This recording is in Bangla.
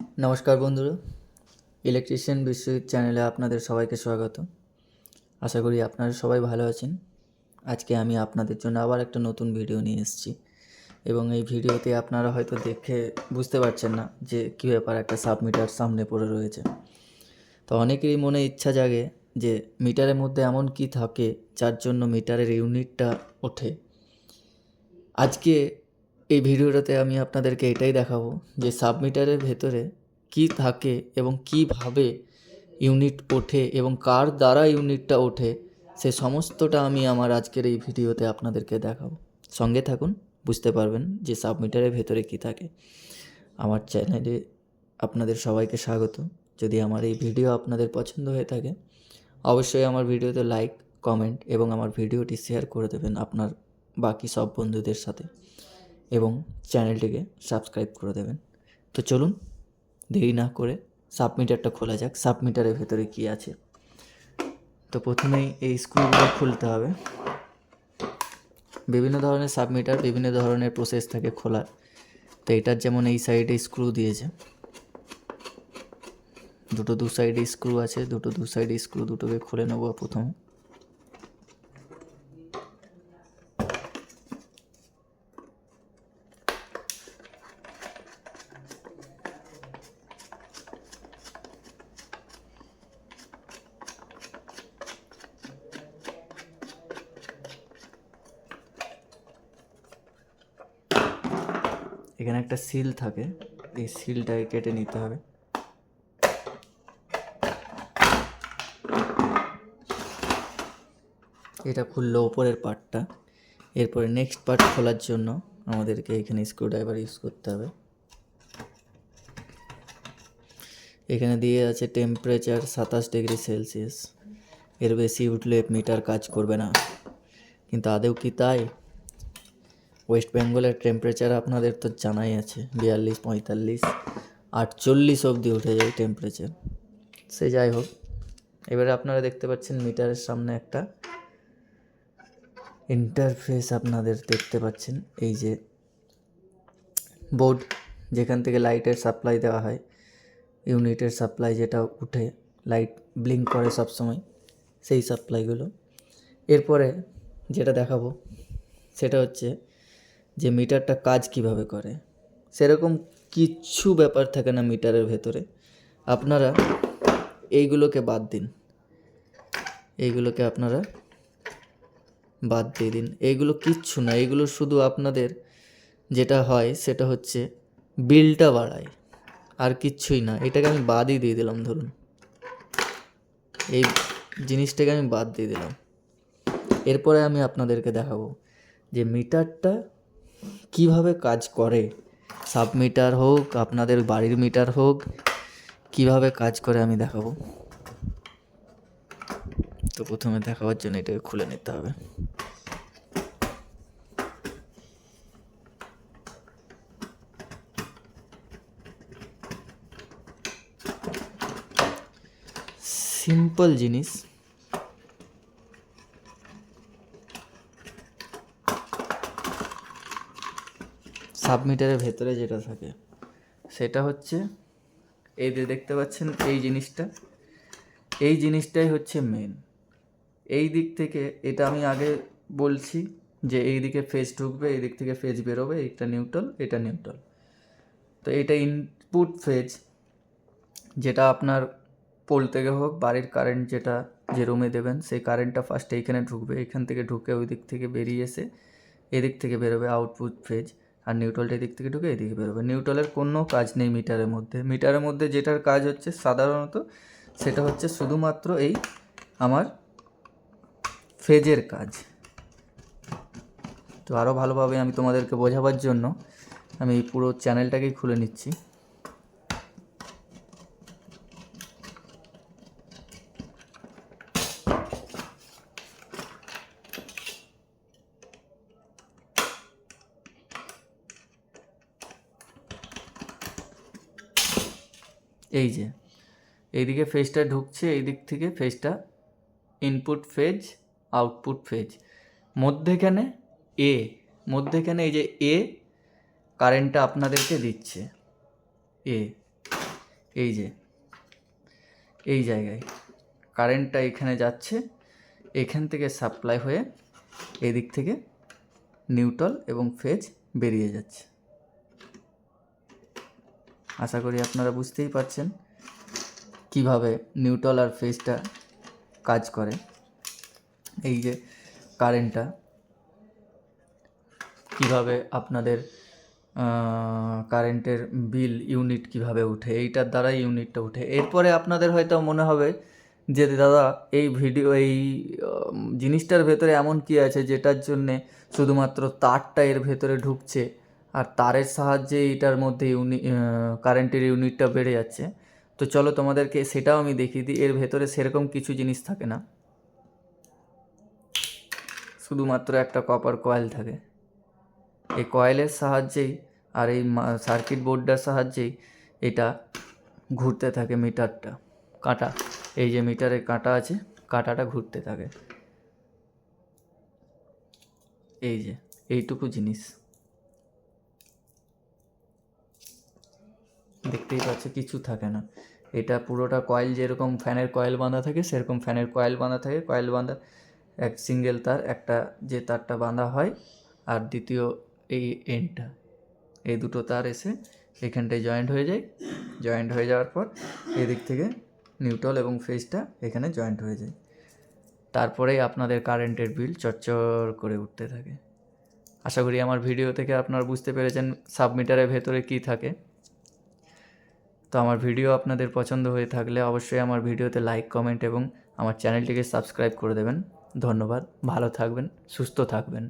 নমস্কার বন্ধুরা, ইলেকট্রিশিয়ান বিশ্বজিৎ চ্যানেলে আপনাদের সবাইকে স্বাগত। আশা করি আপনারা সবাই ভালো আছেন। আজকে আমি আপনাদের জন্য আবার একটা নতুন ভিডিও নিয়ে এসেছি এবং এই ভিডিওতে আপনারা হয়তো দেখে বুঝতে পারছেন না যে কী ব্যাপার একটা সাবমিটার সামনে পড়ে রয়েছে। তো অনেকেরই মনে ইচ্ছা জাগে যে মিটারের মধ্যে এমন কি থাকে যার জন্য মিটারের ইউনিটটা ওঠে। আজকে এই ভিডিওটাতে আমি আপনাদেরকে এটাই দেখাবো যে সাবমিটারের ভেতরে কি থাকে এবং কীভাবে ইউনিট ওঠে এবং কার দ্বারা ইউনিটটা ওঠে, সে সমস্তটা আমি আমার আজকের এই ভিডিওতে আপনাদেরকে দেখাবো। সঙ্গে থাকুন, বুঝতে পারবেন যে সাবমিটারের ভেতরে কি থাকে। আমার চ্যানেলে আপনাদের সবাইকে স্বাগত। যদি আমার এই ভিডিও আপনাদের পছন্দ হয়ে থাকে, অবশ্যই আমার ভিডিওতে লাইক, কমেন্ট এবং আমার ভিডিওটি শেয়ার করে দেবেন আপনার বাকি সব বন্ধুদের সাথে। এবং চ্যানেলটিকে সাবস্ক্রাইব করে দেবেন। তো চলুন, দেরি না করে সাবমিটারটা খোলা যাক। সাবমিটারের ভেতরে কি আছে? তো প্রথমেই এই স্ক্রুগুলো খুলতে হবে। বিভিন্ন ধরনের সাবমিটার, বিভিন্ন ধরনের প্রসেস থাকে খোলার। তো এটার যেমন এই সাইডে স্ক্রু দিয়েছে। দুটো দু সাইডে স্ক্রু আছে, দুটো দু সাইডে স্ক্রু দুটোকে খুলে নেব প্রথমে। এখানে একটা সিল থাকে। এই সিলটাকে কেটে নিতে হবে। এটা খুললো ওপরের পার্টটা। এরপরে নেক্সট পার্ট খোলার জন্য আমাদেরকে এখানে স্ক্রুড্রাইভার ইউজ করতে হবে। এখানে দিয়ে আছে টেম্পারেচার সাতাশ ডিগ্রি সেলসিয়াস এর বেশি উঠলে মিটার কাজ করবে না। কিন্তু আদেও কি তাই? ওয়েস্ট বেঙ্গলের টেম্পারেচার আপনাদের তো জানাই আছে, বিয়াল্লিশ, পঁয়তাল্লিশ, আটচল্লিশ অবধি উঠে যায় টেম্পারেচার সে যাই হোক, এবারে আপনারা দেখতে পাচ্ছেন মিটারের সামনে একটা ইন্টারফেস আপনাদের দেখতে পাচ্ছেন, এই যে বোর্ড যেখান থেকে লাইটের সাপ্লাই দেওয়া হয় ইউনিটের সাপ্লাই যেটা উঠে লাইট ব্লিঙ্ক করে সব সময় সেই সাপ্লাইগুলো এরপরে যেটা দেখাবো, সেটা হচ্ছে যে মিটারটা কাজ কীভাবে করে। সেরকম কিচ্ছু ব্যাপার থাকে না মিটারের ভেতরে। আপনারা এইগুলোকে বাদ দিন। এইগুলোকে আপনারা বাদ দিয়ে দিন। এইগুলো কিচ্ছু না, এইগুলো শুধু আপনাদের যেটা হয় সেটা হচ্ছে বিলটা বাড়ায়। আর কিচ্ছুই না, এটাকে আমি বাদই দিয়ে দিলাম, ধরুন। এই জিনিসটাকে আমি বাদ দিয়ে দিলাম। এরপরে আমি আপনাদেরকে দেখাবো যে মিটারটা কীভাবে কাজ করে? সাব মিটার হোক, আপনাদের বাড়ির মিটার হোক, কীভাবে কাজ করে আমি দেখাবো। তো প্রথমে দেখাবার জন্য এটাকে খুলে নিতে হবে। সিম্পল জিনিস। সাবমিটারের ভেতরে যেটা থাকে, সেটা হচ্ছে, এই যে দেখতে পাচ্ছেন এই জিনিসটা, এই জিনিসটাই হচ্ছে মেন এই দিক থেকে, এটা আমি আগে বলছি যে এই দিকে ফেজ ঢুকবে, এই দিক থেকে ফেজ বেরোবে এটা নিউট্রাল এটা নিউট্রাল তো এটা ইনপুট ফেজ যেটা আপনার পোল থেকে হোক, বাড়ির কারেন্ট যেটা, যে রুমে দেবেন, সেই কারেন্টটা ফার্স্ট এইখানে ঢুকবে এখান থেকে ঢুকে ওই দিক থেকে বেরিয়ে এসে, এদিক থেকে বেরোবে আউটপুট ফেজ আর নিউট্রালটা এদিক থেকে ঢুকে এদিকে বেরোবে। নিউট্রালের কোনো কাজ নেই মিটারের মধ্যে। মিটারের মধ্যে যেটার কাজ হচ্ছে সাধারণত সেটা হচ্ছে শুধুমাত্র এই আমার ফেজের কাজ। তো আরও ভালোভাবে আমি তোমাদেরকে বোঝাবার জন্য আমি পুরো চ্যানেলটাকেই খুলে নিচ্ছি। এই যে, এইদিকে ফেজটা ঢুকছে এই দিক থেকে ফেজটা ইনপুট ফেজ আউটপুট ফেজ মধ্যেখানে এ মধ্যেখানে এই যে এ কারেন্টটা আপনাদেরকে দিচ্ছে। এ এই যে, এই জায়গায় কারেন্টটা এখানে যাচ্ছে, এখান থেকে সাপ্লাই হয়ে এদিক থেকে নিউট্রাল এবং ফেজ বেরিয়ে যাচ্ছে। আশা করি আপনারা বুঝতেই পারছেন কীভাবে নিউট্রাল আর ফেজটা কাজ করে। এই যে কারেন্টটা কীভাবে আপনাদের কারেন্টের বিল ইউনিট কীভাবে উঠে, এইটার দ্বারাই ইউনিটটা উঠে। এরপরে আপনাদের হয়তো মনে হবে যে দাদা, এই ভিডিও, এই জিনিসটার ভেতরে এমন কি আছে যেটার জন্যে শুধুমাত্র তারটা এর ভেতরে ঢুকছে? আর তারের সাহায্যে এটার মধ্যে ইউনি কারেন্টের ইউনিটটা বেড়ে যাচ্ছে। তো চলো তোমাদেরকে সেটাও আমি দেখিয়ে দিই। এর ভেতরে সেরকম কিছু জিনিস থাকে না। শুধুমাত্র একটা কপার কয়েল থাকে। এই কয়েলের সাহায্যেই আর এই সার্কিট বোর্ডটার সাহায্যেই এটা ঘুরতে থাকে মিটারটা কাঁটা, এই যে মিটারে কাঁটা আছে, কাঁটাটা ঘুরতে থাকে। এই যে, এইটুকু জিনিস। দেখতেই পাচ্ছ, কিছু থাকে না। এটা পুরোটা কয়েল যেরকম ফ্যানের কয়েল বাঁধা থাকে, সেরকম ফ্যানের কয়েল বাঁধা থাকে। কয়েল বাঁধা, এক সিঙ্গেল তার, একটা যে তারটা বাঁধা হয়, আর দ্বিতীয় এই এন্ডটা এই দুটো তার এসে এখানটায় জয়েন্ট হয়ে যায়। জয়েন্ট হয়ে যাওয়ার পর এদিক থেকে নিউট্রাল এবং ফেজটা এখানে জয়েন্ট হয়ে যায়। তারপরেই আপনাদের কারেন্টের বিল চচ্চর করে উঠতে থাকে। আশা করি আমার ভিডিও থেকে আপনারা বুঝতে পেরেছেন সাবমিটারের ভেতরে কী থাকে। তো আমার ভিডিও আপনাদের পছন্দ হয়ে থাকলে অবশ্যই আমার ভিডিওতে লাইক কমেন্ট এবং আমার চ্যানেলটিকে সাবস্ক্রাইব করে দেবেন। ধন্যবাদ। ভালো থাকবেন, সুস্থ থাকবেন।